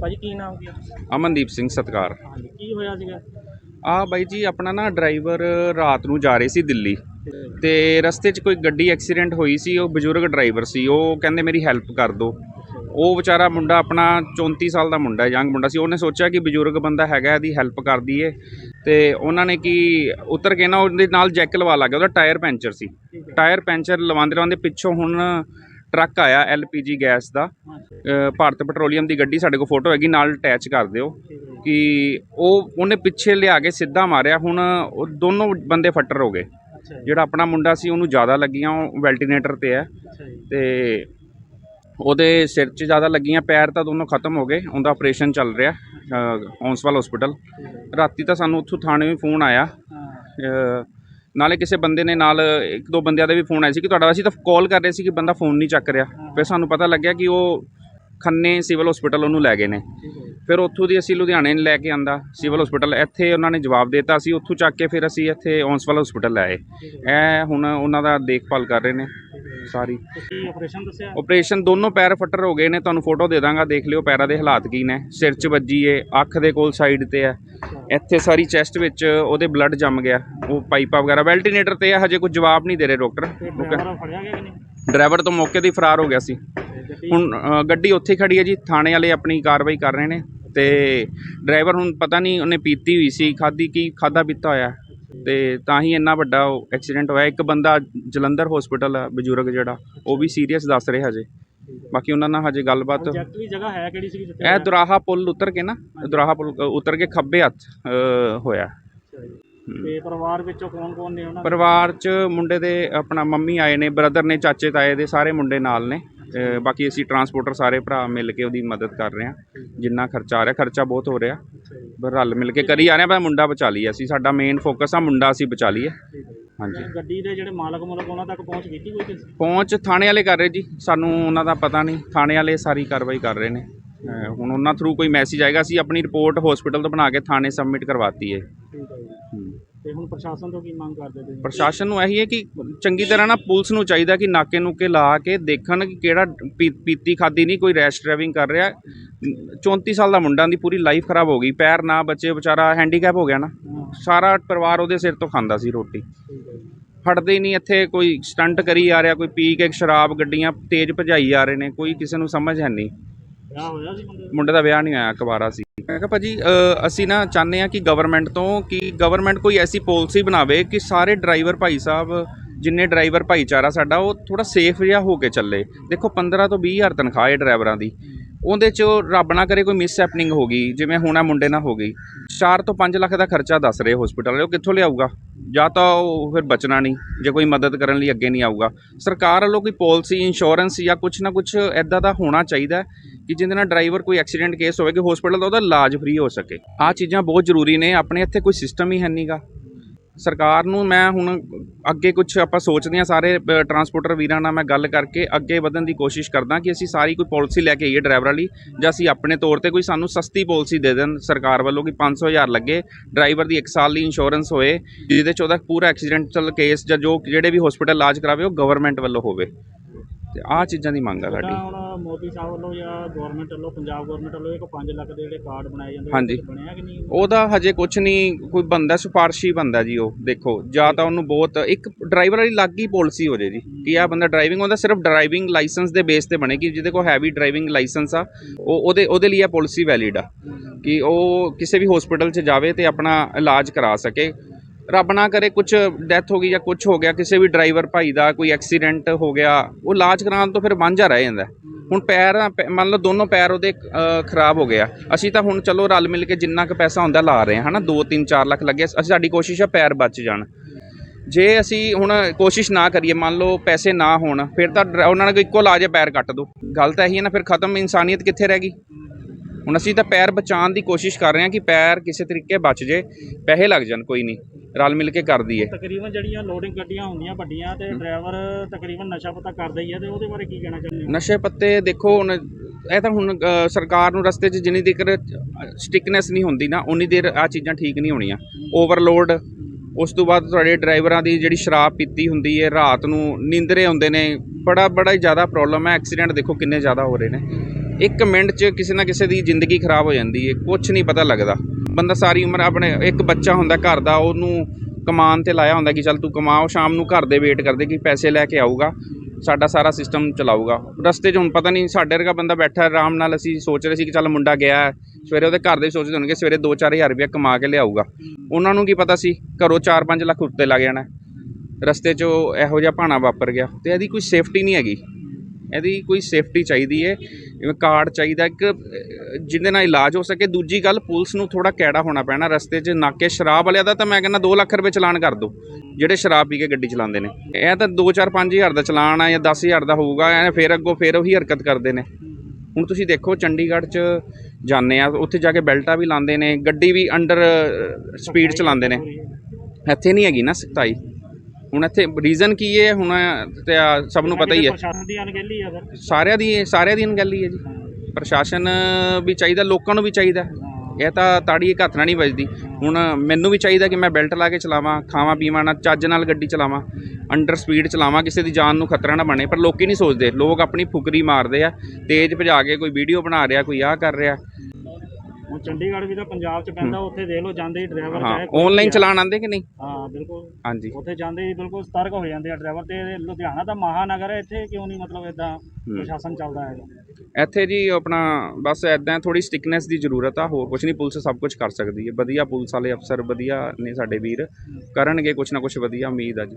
ਭਾਜੀ ਕੀ ਨਾਮ ਕੀ ਆ? ਅਮਨਦੀਪ ਸਿੰਘ ਸਤਕਾਰ। ਹਾਂਜੀ ਕੀ ਹੋਇਆ ਸੀਗਾ? ਆ ਬਾਈ ਜੀ ਆਪਣਾ ਨਾ ਡਰਾਈਵਰ ਰਾਤ ਨੂੰ ਜਾ ਰਹੇ ਸੀ ਦਿੱਲੀ। ਤੇ ਰਸਤੇ 'ਚ ਕੋਈ ਗੱਡੀ ਐਕਸੀਡੈਂਟ ਹੋਈ ਸੀ ਉਹ ਬਜ਼ੁਰਗ ਡਰਾਈਵਰ ਸੀ ਉਹ ਕਹਿੰਦੇ ਮੇਰੀ ਹੈਲਪ ਕਰ ਦਿਓ। ਉਹ ਵਿਚਾਰਾ ਮੁੰਡਾ ਆਪਣਾ 34 ਸਾਲ ਦਾ ਮੁੰਡਾ ਯੰਗ ਮੁੰਡਾ ਸੀ। ਉਹਨੇ ਸੋਚਿਆ ਕਿ ਬਜ਼ੁਰਗ ਬੰਦਾ ਹੈਗਾ ਇਹਦੀ ਹੈਲਪ ਕਰ ਦਈਏ। ਤੇ ਉਹਨਾਂ ਨੇ ਕੀ ਉਤਰ ਕੇ ਨਾ ਉਹਦੇ ਨਾਲ ਜੈਕ ਲਵਾ ਲਾ ਗਿਆ ਉਹਦਾ ਟਾਇਰ ਪੈਂਚਰ ਸੀ। ਟਾਇਰ ਪੈਂਚਰ ਲਵਾਉਂਦੇ ਲਵਾਉਂਦੇ ਪਿੱਛੋਂ ਹੁਣ ਟਰੱਕ ਆਇਆ ਐਲਪੀਜੀ ਗੈਸ ਦਾ। ਭਾਰਤ ਪੈਟਰੋਲੀਅਮ ਦੀ ਗੱਡੀ ਸਾਡੇ ਕੋਲ ਫੋਟੋ ਹੈਗੀ ਨਾਲ ਅਟੈਚ ਕਰ ਦਿਓ। ਕਿ ਉਹ ਉਹਨੇ ਪਿੱਛੇ ਲਿਆ ਕੇ ਸਿੱਧਾ ਮਾਰਿਆ ਹੁਣ ਉਹ ਦੋਨੋਂ ਬੰਦੇ ਫੱਟਰ ਹੋ ਗਏ। ਜਿਹੜਾ ਆਪਣਾ ਮੁੰਡਾ ਸੀ ਉਹਨੂੰ ਜ਼ਿਆਦਾ ਲੱਗੀਆਂ ਉਹ ਵੈਂਟੀਲੇਟਰ ਤੇ ਹੈ। ਤੇ ਉਹਦੇ ਸਿਰ 'ਚ ਜ਼ਿਆਦਾ ਲੱਗੀਆਂ ਪੈਰ ਤਾਂ ਦੋਨੋਂ ਖਤਮ ਹੋ ਗਏ ਉਹਦਾ ਆਪਰੇਸ਼ਨ ਚੱਲ ਰਿਹਾ ਹੌਂਸਵਾਲ ਹਸਪੀਟਲ ਰਾਤੀ ਤਾਂ ਸਾਨੂੰ ਉੱਥੋਂ ਥਾਣੇ ਵੀ ਫੋਨ ਆਇਆ। ਨਾਲੇ ਕਿਸੇ ਬੰਦੇ ਨੇ ਨਾਲ ਇੱਕ ਦੋ ਬੰਦਿਆਂ ਦਾ ਵੀ ਫੋਨ ਆਇਆ ਸੀ ਕਿ ਤੁਹਾਡਾ ਅਸੀਂ ਤਾਂ ਕਾਲ ਕਰ ਰਹੇ ਸੀ ਕਿ ਬੰਦਾ ਫੋਨ ਨਹੀਂ ਚੱਕ ਰਿਹਾ। ਫਿਰ ਸਾਨੂੰ ਪਤਾ ਲੱਗਿਆ ਕਿ ਉਹ ਖੰਨੇ ਸਿਵਲ ਹਸਪੀਟਲ ਉਹਨੂੰ ਲੈ ਗਏ ਨੇ। ਫਿਰ ਉੱਥੋਂ ਦੀ ਅਸੀਂ ਲੁਧਿਆਣੇ ਲੈ ਕੇ ਆਂਦਾ ਸਿਵਲ ਹਸਪੀਟਲ। ਇੱਥੇ ਉਹਨਾਂ ਨੇ ਜਵਾਬ ਦਿੱਤਾ ਅਸੀਂ ਉੱਥੋਂ ਚੱਕ ਕੇ ਫਿਰ ਅਸੀਂ ਇੱਥੇ ਹੌਂਸਵਾਲ ਹਸਪੀਟਲ ਲੈ ਆਏ। ਇਹ ਹੁਣ ਉਹਨਾਂ ਦਾ ਦੇਖਭਾਲ ਕਰ ਰਹੇ ਨੇ ਸਾਰੀ। ਆਪਰੇਸ਼ਨ ਦੱਸਿਆ? ਆਪਰੇਸ਼ਨ ਦੋਨੋਂ ਪੈਰ ਫੱਟਰ ਹੋ ਗਏ ਨੇ ਤੁਹਾਨੂੰ ਫੋਟੋ ਦੇ ਦਾਂਗਾ ਦੇਖ ਲਿਓ ਪੈਰਾਂ ਦੇ ਹਾਲਾਤ ਕੀ ਨੇ। ਸਿਰ 'ਚ ਵੱਜੀ ਏ ਅੱਖ ਦੇ ਕੋਲ ਸਾਈਡ ਤੇ ਹੈ ਇੱਥੇ ਸਾਰੀ ਚੈਸਟ ਵਿੱਚ ਉਹਦੇ ਬਲੱਡ ਜੰਮ ਗਿਆ ਉਹ ਪਾਈਪਾਂ ਵਗੈਰਾ ਵੈਂਟੀਲੇਟਰ ਤੇ ਹੈ ਹਜੇ ਕੋਈ ਜਵਾਬ ਨਹੀਂ ਦੇ ਰਹੇ ਡਾਕਟਰ ਡਰਾਈਵਰ ਤੋਂ ਮੌਕੇ ਤੇ ਫਰਾਰ ਹੋ ਗਿਆ ਸੀ। ਹੁਣ ਗੱਡੀ ਉੱਥੇ ਖੜੀ ਹੈ ਜੀ ਥਾਣੇ ਵਾਲੇ ਆਪਣੀ ਕਾਰਵਾਈ ਕਰ ਰਹੇ ਨੇ। ਤੇ ਡਰਾਈਵਰ ਹੁਣ ਪਤਾ ਨਹੀਂ ਉਹਨੇ ਪੀਤੀ ਹੋਈ ਸੀ ਖਾਦੀ ਕੀ ਖਾਦਾ ਪੀਤਾ ਹੋਇਆ। ਤੇ ਤਾਂ ਹੀ ਇੰਨਾ ਵੱਡਾ ਐਕਸੀਡੈਂਟ ਹੋਇਆ। ਇੱਕ ਬੰਦਾ ਜਲੰਧਰ ਹਸਪੀਟਲ ਹੈ ਬਜ਼ੁਰਗ ਜਿਹੜਾ ਉਹ ਵੀ ਸੀਰੀਅਸ ਦੱਸ ਰਿਹਾ ਹਜੇ। ਬਾਕੀ ਉਹਨਾਂ ਨਾਲ ਹਜੇ ਗੱਲਬਾਤ ਜਗ੍ਹਾ ਹੈ ਕਿਹੜੀ ਸੀ ਜਿੱਥੇ? ਇਹ ਦੁਰਾਹਾ ਪੁੱਲ ਉਤਰ ਕੇ ਨਾ ਦੁਰਾਹਾ ਪੁੱਲ ਉਤਰ ਕੇ ਖੱਬੇ ਹੱਥ ਅ, ਹੋਇਆ। ਤੇ ਪਰਿਵਾਰ ਵਿੱਚੋਂ ਕੌਣ ਕੌਣ ਨੇ ਉਹਨਾਂ ਦੇ? ਪਰਿਵਾਰ 'ਚ ਮੁੰਡੇ ਦੇ ਆਪਣਾ ਮੰਮੀ ਆਏ ਨੇ ਬ੍ਰਦਰ ਨੇ ਚਾਚੇ ਤਾਏ ਦੇ ਸਾਰੇ ਮੁੰਡੇ ਨਾਲ ਨੇ। ਬਾਕੀ ਅਸੀਂ ਟਰਾਂਸਪੋਰਟਰ ਸਾਰੇ ਭਰਾ ਮਿਲ ਕੇ ਉਹਦੀ ਮਦਦ ਕਰ ਰਹੇ ਹਾਂ। ਜਿੰਨਾ ਖਰਚਾ ਆ ਰਿਹਾ ਖਰਚਾ ਬਹੁਤ ਹੋ ਰਿਹਾ। ਪਰ ਰਲ ਮਿਲ ਕੇ ਕਰੀ ਆ ਰਹੇ ਹਾਂ ਪਰ ਮੁੰਡਾ ਬਚਾ ਲਈਏ ਅਸੀਂ। ਸਾਡਾ ਮੇਨ ਫੋਕਸ ਆ ਮੁੰਡਾ ਅਸੀਂ ਬਚਾ ਲਈਏ। ਹੈ। ਹਾਂਜੀ ਗੱਡੀ ਦੇ ਜਿਹੜੇ ਮਾਲਕ ਮੁਲਕ ਉਹਨਾਂ ਤੱਕ ਪਹੁੰਚ ਕੀਤੀ ਕੋਈ ਕਿਸੇ ਪਹੁੰਚ ਥਾਣੇ ਵਾਲੇ ਕਰ ਰਹੇ ਜੀ। ਸਾਨੂੰ ਉਹਨਾਂ ਦਾ ਪਤਾ ਨਹੀਂ। ਥਾਣੇ ਵਾਲੇ ਸਾਰੀ ਕਾਰਵਾਈ ਕਰ ਰਹੇ ਨੇ। ਹੁਣ ਉਹਨਾਂ ਥਰੂ ਕੋਈ ਮੈਸੇਜ ਆਏਗਾ ਅਸੀਂ ਆਪਣੀ ਰਿਪੋਰਟ ਹਸਪੀਟਲ ਤੋਂ ਬਣਾ ਕੇ ਥਾਣੇ ਸਬਮਿਟ ਕਰਵਾਤੀ ਹੈ। ਠੀਕ ਹੈ ਜੀ। ਹੁਣ ਪ੍ਰਸ਼ਾਸਨ ਤੋਂ ਕੀ ਮੰਗ ਕਰਦੇ ਤੁਸੀਂ? ਪ੍ਰਸ਼ਾਸਨ ਨੂੰ ਇਹੀ ਹੈ ਕਿ ਚੰਗੀ ਤਰ੍ਹਾਂ ਨਾ ਪੁਲਿਸ ਨੂੰ ਚਾਹੀਦਾ ਕਿ ਨਾਕੇ ਨੂਕੇ ਲਾ ਕੇ ਦੇਖਣ ਕਿ ਕਿਹੜਾ ਪੀ- ਪੀਤੀ ਖਾਦੀ ਨਹੀਂ ਕੋਈ ਰੈਸ਼ ਡਰਾਈਵਿੰਗ ਕਰ ਰਿਹਾ। 34 ਸਾਲ ਦਾ ਮੁੰਡਾ ਦੀ ਪੂਰੀ ਲਾਈਫ ਖਰਾਬ ਹੋ ਗਈ। ਪੈਰ ਨਾ ਬੱਚੇ ਵਿਚਾਰਾ ਹੈਂਡੀਕੈਪ ਹੋ ਗਿਆ ਨਾ। ਹਾਂ, ਸਾਰਾ ਪਰਿਵਾਰ ਉਹਦੇ ਸਿਰ ਤੋਂ ਖਾਂਦਾ ਸੀ ਰੋਟੀ। ਠੀਕ ਹੈ ਜੀ। ਫੜਦੇ ਹੀ ਨਹੀਂ ਇੱਥੇ ਕੋਈ ਸਟੰਟ ਕਰੀ ਆ ਰਿਹਾ ਕੋਈ ਪੀ ਕੇ ਸ਼ਰਾਬ ਗੱਡੀਆਂ ਤੇਜ਼ ਭਜਾਈ ਆ ਰਹੇ ਨੇ ਕੋਈ ਕਿਸੇ ਨੂੰ ਸਮਝ ਹੈ ਨਹੀਂ। ਵਿਆਹ ਹੋਇਆ ਸੀ ਮੁੰਡੇ ਦਾ? ਮੁੰਡੇ ਦਾ ਵਿਆਹ ਨਹੀਂ ਹੋਇਆ ਕੁਵਾਰਾ ਸੀ। ਮੈਂ ਕਿਹਾ ਭਾਜੀ ਅ, ਅਸੀਂ ਨਾ ਚਾਹੁੰਦੇ ਆ ਕਿ ਗਵਰਨਮੈਂਟ ਤੋਂ ਕਿ ਗਵਰਨਮੈਂਟ ਕੋਈ ਐਸੀ ਪਾਲਿਸੀ ਬਣਾਵੇ ਕਿ ਸਾਰੇ ਡਰਾਈਵਰ ਭਾਈ ਸਾਹਿਬ ਜਿੰਨੇ ਡਰਾਈਵਰ ਭਾਈਚਾਰਾ ਸਾਡਾ ਉਹ ਥੋੜਾ ਸੇਫ ਜਿਹਾ ਹੋ ਕੇ ਚੱਲੇ। ਦੇਖੋ 15 ਤੋਂ 20 ਹਜ਼ਾਰ ਤਨਖਾਹ ਹੈ ਡਰਾਈਵਰਾਂ ਦੀ। ਉਹਦੇ ਚ ਰੱਬ ਨਾ ਕਰੇ ਕੋਈ ਮਿਸ ਹੈਪਨਿੰਗ ਹੋ ਗਈ, ਜਿਵੇਂ ਹੁਣ ਆ ਮੁੰਡੇ ਨਾਲ ਹੋ ਗਈ। 4 ਤੋਂ 5 ਲੱਖ ਦਾ ਖਰਚਾ ਦੱਸ ਰਹੇ ਹਸਪੀਟਲ ਵਾਲੇ, ਉਹ ਕਿੱਥੋਂ ਲਿਆਊਗਾ? ਜਾਂ ਤਾਂ ਉਹ ਫਿਰ ਬਚਣਾ ਨਹੀਂ, ਜੇ ਕੋਈ ਮਦਦ ਕਰਨ ਲਈ ਅੱਗੇ ਨਹੀਂ ਆਊਗਾ। ਸਰਕਾਰ ਵੱਲੋਂ ਕੋਈ ਪਾਲਿਸੀ ਇੰਸ਼ੋਰੈਂਸ ਜਾਂ ਕੁਝ ਨਾ ਕੁਝ ਐਦਾਂ ਦਾ ਹੋਣਾ ਚਾਹੀਦਾ ਕਿ ਜਿਹਦੇ ਨਾਲ ਡਰਾਈਵਰ ਕੋਈ ਐਕਸੀਡੈਂਟ ਕੇਸ ਹੋਵੇ, ਕਿ ਹਸਪੀਟਲ ਦਾ ਉਹਦਾ ਇਲਾਜ ਫ੍ਰੀ ਹੋ ਸਕੇ। ਆਹ ਚੀਜ਼ਾਂ ਬਹੁਤ ਜ਼ਰੂਰੀ ਨੇ, ਆਪਣੇ ਇੱਥੇ ਕੋਈ ਸਿਸਟਮ ਹੀ ਹੈ ਨਹੀਂਗਾ ਸਰਕਾਰ ਨੂੰ ਮੈਂ ਹੁਣ ਅੱਗੇ ਕੁਝ ਆਪਾਂ ਸੋਚਦੇ ਹਾਂ ਸਾਰੇ ਟਰਾਂਸਪੋਰਟਰ ਵੀਰਾਂ ਨਾਲ ਮੈਂ ਗੱਲ ਕਰਕੇ ਅੱਗੇ ਵਧਣ ਦੀ ਕੋਸ਼ਿਸ਼ ਕਰਦਾ ਕਿ ਅਸੀਂ ਸਾਰੀ ਕੋਈ ਪਾਲਿਸੀ ਲੈ ਕੇ ਆਈਏ ਡਰਾਈਵਰਾਂ ਲਈ ਜਾਂ ਅਸੀਂ ਆਪਣੇ ਤੌਰ ਤੇ ਕੋਈ ਸਾਨੂੰ ਸਸਤੀ ਪਾਲਿਸੀ ਦੇ ਦੇਣ ਸਰਕਾਰ ਵੱਲੋਂ ਕਿ 500 ਹਜ਼ਾਰ ਲੱਗੇ ਡਰਾਈਵਰ ਦੀ 1 ਸਾਲ ਦੀ ਇੰਸ਼ੋਰੈਂਸ ਹੋਏ, ਜਿਹਦੇ ਚ ਉਹਦਾ ਪੂਰਾ ਐਕਸੀਡੈਂਟਲ ਕੇਸ ਜਾਂ ਜੋ ਜਿਹੜੇ ਵੀ ਹਸਪੀਟਲ ਇਲਾਜ ਕਰਾਵੇ ਉਹ ਗਵਰਨਮੈਂਟ ਵੱਲੋਂ ਹੋਵੇ। ਤੇ ਆਹ ਚੀਜ਼ਾਂ ਦੀ ਮੰਗ ਆ ਸਾਡੀ। ਹੁਣ ਮੋਦੀ ਸਾਹਿਬ ਵੱਲੋਂ ਜਾਂ ਗਵਰਨਮੈਂਟ ਵੱਲੋਂ ਪੰਜਾਬ ਗਵਰਨਮੈਂਟ ਵੱਲੋਂ ਇੱਕ 5 ਲੱਖ ਦੇ ਜਿਹੜੇ ਕਾਰਡ ਬਣਾਏ ਜਾਂਦੇ ਹਾਂਜੀ। ਬਣਿਆ ਕਿ ਨਹੀਂ? ਉਹਦਾ ਹਜੇ ਕੁਝ ਨਹੀਂ ਕੋਈ ਬੰਦਾ ਸਿਫਾਰਸ਼ੀ ਬੰਦਾ ਜੀ ਉਹ ਦੇਖੋ। ਜਾਂ ਤਾਂ ਉਹਨੂੰ ਬਹੁਤ ਇੱਕ ਡਰਾਈਵਰ ਵਾਲੀ ਲੱਗ ਹੀ ਪਾਲਿਸੀ ਹੋ ਜੇ ਜੀ ਕਿ ਆ ਬੰਦਾ ਡਰਾਈਵਿੰਗ ਉਹਦਾ ਸਿਰਫ ਡਰਾਈਵਿੰਗ ਲਾਇਸੈਂਸ ਦੇ ਬੇਸ ਤੇ ਬਣੇ ਕਿ ਜਿਹਦੇ ਕੋਲ ਹੈਵੀ ਡਰਾਈਵਿੰਗ ਲਾਇਸੈਂਸ ਆ ਉਹ ਉਹਦੇ ਉਹਦੇ ਲਈ ਇਹ ਪਾਲਿਸੀ ਵੈਲਿਡ ਆ। ਕਿ ਉਹ ਕਿਸੇ ਵੀ ਹਸਪੀਟਲ 'ਚ ਜਾਵੇ ਤੇ ਆਪਣਾ ਇਲਾਜ ਕਰਾ ਸਕੇ। ਰੱਬ ਨਾ ਕਰੇ ਕੁਝ ਡੈਥ ਹੋ ਗਈ ਜਾਂ ਕੁਝ ਹੋ ਗਿਆ, ਕਿਸੇ ਵੀ ਡਰਾਈਵਰ ਭਾਈ ਦਾ ਕੋਈ ਐਕਸੀਡੈਂਟ ਹੋ ਗਿਆ, ਉਹ ਇਲਾਜ ਕਰਾਉਣ ਤੋਂ ਫਿਰ ਵਾਂਝਾ ਰਹਿ ਜਾਂਦਾ। ਹੁਣ ਪੈਰ ਪੈ- ਮੰਨ ਲਓ ਦੋਨੋਂ ਪੈਰ ਉਹਦੇ ਖਰਾਬ ਹੋ ਗਿਆ ਅਸੀਂ ਤਾਂ ਹੁਣ ਚਲੋ ਰਲ ਮਿਲ ਕੇ ਜਿੰਨਾ ਕੁ ਪੈਸਾ ਹੁੰਦਾ ਲਾ ਰਹੇ ਹਾਂ, ਹਨਾ? 2 3 4 ਲੱਖ ਲੱਗੇ, ਅਸੀਂ ਸਾਡੀ ਕੋਸ਼ਿਸ਼ ਹੈ ਪੈਰ ਬਚ ਜਾਣ। ਜੇ ਅਸੀਂ ਹੁਣ ਕੋਸ਼ਿਸ਼ ਨਾ ਕਰੀਏ, ਮੰਨ ਲਓ ਪੈਸੇ ਨਾ ਹੋਣ, ਫਿਰ ਤਾਂ ਡਰਾ- ਉਹਨਾਂ ਨੇ ਇੱਕੋ ਇਲਾਜ ਹੈ ਪੈਰ ਕੱਟ ਦੋ। ਗੱਲ ਤਾਂ ਇਹੀ ਹੈ ਨਾ, ਫਿਰ ਖਤਮ, ਇਨਸਾਨੀਅਤ ਕਿੱਥੇ ਰਹਿ ਗਈ? ਹੁਣ ਅਸੀਂ ਤਾਂ ਪੈਰ ਬਚਾਉਣ ਦੀ ਕੋਸ਼ਿਸ਼ ਕਰ ਰਹੇ ਹਾਂ ਕਿ ਪੈਰ ਕਿਸੇ ਤਰੀਕੇ ਬਚ ਜੇ ਪੈਸੇ ਲੱਗ ਜਾਣ ਕੋਈ ਨਹੀਂ ਰਲ ਮਿਲ ਕੇ ਕਰ ਦਈਏ। ਤਕਰੀਬਨ ਜਿਹੜੀਆਂ ਲੋਡਿੰਗ ਗੱਡੀਆਂ ਹੁੰਦੀਆਂ ਵੱਡੀਆਂ ਤੇ ਡਰਾਈਵਰ ਤਕਰੀਬਨ ਨਸ਼ਾ ਪਤਾ ਕਰਦਾ ਹੀ ਹੈ ਤੇ ਉਹਦੇ ਬਾਰੇ ਕੀ ਕਹਿਣਾ ਚਾਹੁੰਦੇ ਹੋ? ਨਸ਼ੇ ਪੱਤੇ ਦੇਖੋ ਹੁਣ ਇਹ ਤਾਂ ਹੁਣ ਸਰਕਾਰ ਨੂੰ ਰਸਤੇ 'ਚ ਜਿੰਨੀ ਦੇਰ ਸਟਿਕਨੈਸ ਨਹੀਂ ਹੁੰਦੀ ਨਾ ਉਨੀ ਦੇਰ ਆ ਚੀਜ਼ਾਂ ਠੀਕ ਨਹੀਂ ਹੋਣੀਆਂ। ਓਵਰਲੋਡ ਉਸ ਤੋਂ ਬਾਅਦ ਤੁਹਾਡੇ ਡਰਾਈਵਰਾਂ ਦੀ ਜਿਹੜੀ ਸ਼ਰਾਬ ਪੀਤੀ ਹੁੰਦੀ ਹੈ ਰਾਤ ਨੂੰ ਨੀਂਦਰੇ ਹੁੰਦੇ ਨੇ ਬੜਾ ਬੜਾ ਹੀ ਜ਼ਿਆਦਾ ਪ੍ਰੋਬਲਮ ਹੈ। ਐਕਸੀਡੈਂਟ ਦੇਖੋ ਕਿੰਨੇ ਜ਼ਿਆਦਾ ਹੋ ਰਹੇ ਨੇ। ਇੱਕ ਮਿੰਟ 'ਚ ਕਿਸੇ ਨਾ ਕਿਸੇ ਦੀ ਜ਼ਿੰਦਗੀ ਖਰਾਬ ਹੋ ਜਾਂਦੀ ਹੈ ਕੁਝ ਨਹੀਂ ਪਤਾ ਲੱਗਦਾ। ਬੰਦਾ ਸਾਰੀ ਉਮਰ ਆਪਣੇ, ਇੱਕ ਬੱਚਾ ਹੁੰਦਾ ਘਰ ਦਾ, ਉਹਨੂੰ ਕਮਾਨ ਤੇ ਲਾਇਆ ਹੁੰਦਾ ਕਿ ਚੱਲ ਤੂੰ ਕਮਾਓ, ਸ਼ਾਮ ਨੂੰ ਘਰ ਦੇ ਵੇਟ ਕਰਦੇ ਕਿ ਪੈਸੇ ਲੈ ਕੇ ਆਊਗਾ, ਸਾਡਾ ਸਾਰਾ ਸਿਸਟਮ ਚਲਾਊਗਾ। ਰਸਤੇ 'ਚ ਹੁਣ ਪਤਾ ਨਹੀਂ, ਸਾਡੇ ਵਰਗਾ ਬੰਦਾ ਬੈਠਾ ਆਰਾਮ ਨਾਲ ਅਸੀਂ ਸੋਚ ਰਹੇ ਸੀ ਕਿ ਚੱਲ ਮੁੰਡਾ ਗਿਆ ਹੈ। ਸਵੇਰੇ ਉਹਦੇ ਘਰ ਦੇ ਵੀ ਸੋਚਦੇ ਹੋਣਗੇ, ਸਵੇਰੇ 2-4000 ਰੁਪਏ ਕਮਾ ਕੇ ਲਿਆਊਗਾ। ਉਹਨਾਂ ਨੂੰ ਕੀ ਪਤਾ ਸੀ, ਘਰੋਂ 4-5 ਲੱਖ ਉੱਤੇ ਲੱਗ ਜਾਣਾ ਰਸਤੇ 'ਚ ਇਹੋ ਜਿਹਾ ਭਾਣਾ ਵਾਪਰ ਗਿਆ ਤੇ ਇਹਦੀ ਕੋਈ ਸੇਫਟੀ ਨਹੀਂ ਹੈਗੀ। ਇਹਦੀ ਕੋਈ ਸੇਫਟੀ ਚਾਹੀਦੀ ਹੈ ਜਿਵੇਂ ਕਾਰਡ ਚਾਹੀਦਾ, ਇੱਕ ਜਿਹਦੇ ਨਾਲ ਇਲਾਜ ਹੋ ਸਕੇ। ਦੂਜੀ ਗੱਲ, ਪੁਲਿਸ ਨੂੰ ਥੋੜਾ ਕੈੜਾ ਹੋਣਾ ਪੈਣਾ ਰਸਤੇ 'ਚ। ਨਾਕੇ ਸ਼ਰਾਬ ਵਾਲਿਆਂ ਦਾ ਤਾਂ ਮੈਂ ਕਹਿੰਦਾ 2 ਲੱਖ ਰੁਪਏ ਚਲਾਨ ਕਰ ਦਿਓ ਜਿਹੜੇ ਸ਼ਰਾਬ ਪੀ ਕੇ ਗੱਡੀ ਚਲਾਉਂਦੇ ਨੇ। ਇਹ ਤਾਂ 2-4 5000 ਦਾ ਚਲਾਨ ਆ ਜਾਂ 10000 ਦਾ ਹੋਊਗਾ, ਐ ਫਿਰ ਅੱਗੋਂ ਫਿਰ ਉਹੀ ਹਰਕਤ ਕਰਦੇ ਨੇ। ਹੁਣ ਤੁਸੀਂ ਦੇਖੋ, ਚੰਡੀਗੜ੍ਹ 'ਚ ਜਾਂਦੇ ਆ, ਉੱਥੇ ਜਾ ਕੇ ਬੈਲਟਾਂ ਵੀ ਲਾਉਂਦੇ ਨੇ, ਗੱਡੀ ਵੀ ਅੰਡਰ ਸਪੀਡ ਚਲਾਉਂਦੇ ਨੇ। ਇੱਥੇ ਨਹੀਂ ਹੈਗੀ ਨਾ ਸਖਤਾਈ ਹੁਣ ਇੱਥੇ ਰੀਜ਼ਨ ਕੀ ਹੈ ਹੁਣ ਤੇ ਆ ਸਭ ਨੂੰ ਪਤਾ ਹੀ ਹੈ। ਪ੍ਰਸ਼ਾਸਨ ਦੀ ਅਣਗਹਿਲੀ ਆ ਫਿਰ। ਸਾਰਿਆਂ ਦੀ ਸਾਰਿਆਂ ਦੀ ਅਣਗਹਿਲੀ ਹੈ ਜੀ। ਪ੍ਰਸ਼ਾਸਨ ਵੀ ਚਾਹੀਦਾ ਲੋਕਾਂ ਨੂੰ ਵੀ ਚਾਹੀਦਾ। ਇਹ ਤਾਂ ਤਾੜੀ ਇੱਕ ਹੱਥ ਨਾਲ ਨਹੀਂ ਵੱਜਦੀ। ਹੁਣ ਮੈਨੂੰ ਵੀ ਚਾਹੀਦਾ ਕਿ ਮੈਂ ਬੈਲਟ ਲਾ ਕੇ ਚਲਾਵਾਂ ਖਾਵਾਂ ਪੀਵਾਂ ਨਾ ਚੱਜ ਨਾਲ ਗੱਡੀ ਚਲਾਵਾਂ ਅੰਡਰ ਸਪੀਡ ਚਲਾਵਾਂ ਕਿਸੇ ਦੀ ਜਾਨ ਨੂੰ ਖਤਰਾ ਨਾ ਬਣੇ। ਪਰ ਲੋਕੀ ਨਹੀਂ ਸੋਚਦੇ। ਲੋਕ ਆਪਣੀ ਫੁਕਰੀ ਮਾਰਦੇ ਆ ਤੇਜ਼ ਭਜਾ ਕੇ ਕੋਈ ਵੀਡੀਓ ਬਣਾ ਰਿਹਾ ਕੋਈ ਆਹ ਕਰ ਰਿਹਾ। ਹੁਣ ਚੰਡੀਗੜ੍ਹ ਵੀ ਤਾਂ ਪੰਜਾਬ 'ਚ ਪੈਂਦਾ ਉੱਥੇ ਦੇਖ ਲਓ ਜਾਂਦੇ ਹੀ ਡਰਾਈਵਰ ਹਾਂ ਆਨਲਾਈਨ ਆ। ਚਲਾਨ ਆਉਂਦੇ ਕਿ ਨਹੀਂ? ਹਾਂ ਬਿਲਕੁਲ। ਹਾਂਜੀ। ਉੱਥੇ ਜਾਂਦੇ ਹੀ ਬਿਲਕੁਲ ਸਤਰਕ ਹੋ ਜਾਂਦੇ ਆ ਡਰਾਈਵਰ ਤੇ ਲੁਧਿਆਣਾ ਤਾਂ ਮਹਾਨਗਰ ਹੈ ਇੱਥੇ ਕਿਉਂ ਨਹੀਂ ਮਤਲਬ ਇਦਾਂ ਪ੍ਰਸ਼ਾਸਨ ਚੱਲਦਾ ਹੈਗਾ? ਇੱਥੇ ਜੀ ਆਪਣਾ ਬਸ ਐਦਾਂ ਥੋੜੀ ਸਟਿਕਨੈਸ ਦੀ ਜ਼ਰੂਰਤ ਆ ਹੋਰ ਕੁਝ ਨਹੀਂ ਪੁਲਿਸ ਸਭ ਕੁਝ ਕਰ ਸਕਦੀ ਹੈ। ਵਧੀਆ ਪੁਲਿਸ ਵਾਲੇ ਅਫਸਰ ਵਧੀਆ ਨੇ ਸਾਡੇ ਵੀਰ ਕਰਨਗੇ ਕੁਝ ਨਾ ਕੁਝ ਵਧੀਆ ਉਮੀਦ ਆ ਜੀ।